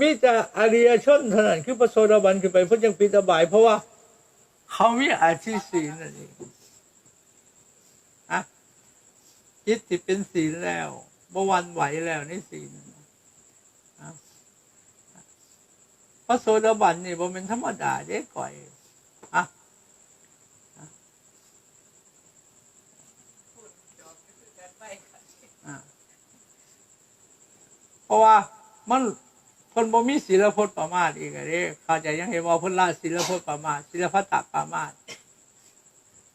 มีแต่อริยชนเท่านั้นคือพระโสดาบันขึ้นไปเพิ่นยังปิดอบาย เพราะว่า เขามีอาชีพศีลนั่นเองอะจิตที่เป็นศีลแล้วบวันไหวแล้วในศีลอะพระโสดาบันนี่บ่เป็นธรรมดาเด้ก่อยอะอะเพราะว่ามัน เพิ่นบ่มีศีลพจน์ประมาทอีกอะเด้เข้าใจยังเห็นว่าเพิ่นละศีลพจน์ประมาทศีลพัตตประมาท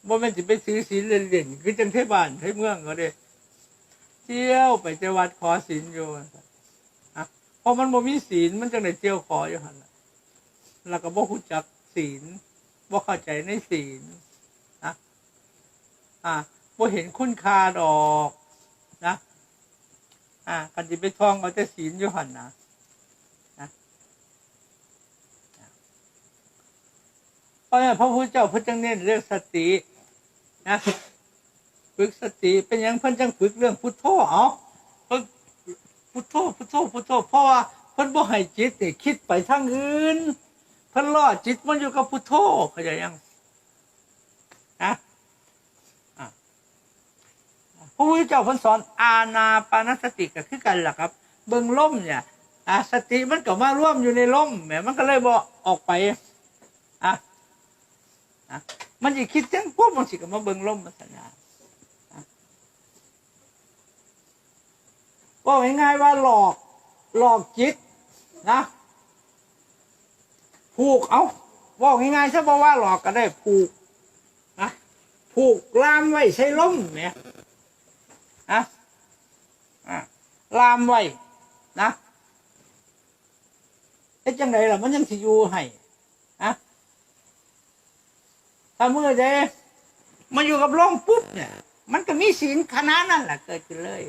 บ่แม่นสิไปซื้อศีลเล่นๆคือจังเทบ้านเทเมืองก็เด้เที่ยวไปจังหวัดขอศีลอยู่อะเพราะมันบ่มีศีลมันจังได้เที่ยวขออยู่หั่นน่ะแล้วก็บ่รู้จักศีลบ่เข้าใจในศีลนะอ่าบ่เห็นคุณค่าดอก นะ อ่ากันสิไปท่องเอาแต่ศีลอยู่หั่นนะ เพราะนั้นพระพุทธเจ้าพิ่นจังเน้นเรื่องสตินะฝึกสติเป็นหยังเพิ่นจังฝึกเรื่องพุทโธเอาเพิ่นพุทโธพุทโธพุทโธเพราะว่าเพิ่นบ่ให้จิตนี่คิดไปทางอื่นเพิ่นล่อจิตมันอยู่กับพุทโธเข้าใจยังนะพระพุทธเจ้าเพิ่นสอนอาณาปานสติก็คือกันล่ะครับ เบิ่งลมเนี่ยอะสติมันก็มาร่วมอยู่ในลมแหมมันก็เลยบ่ออกไป นะมันจะคิดจังพวกมันสิก็มาเบิ่งล่มมาสัญญานะว่าง่ายๆว่าหลอกหลอกจิตนะผูกเอาว่าง่ายๆซะบอกว่าหลอกก็ได้ผูกนะผูกลามไว้ใช้ล่มเนี่ยนะอะลามไว้นะเอ๊ะจังไดล่ะมันยังสิอยู่ให้อะ ถ้าเมื่อใดมาอยู่กับร่องปุ๊บเนี่ย มันก็มีศีลคณะนั่นแหละเกิดขึ้นเลย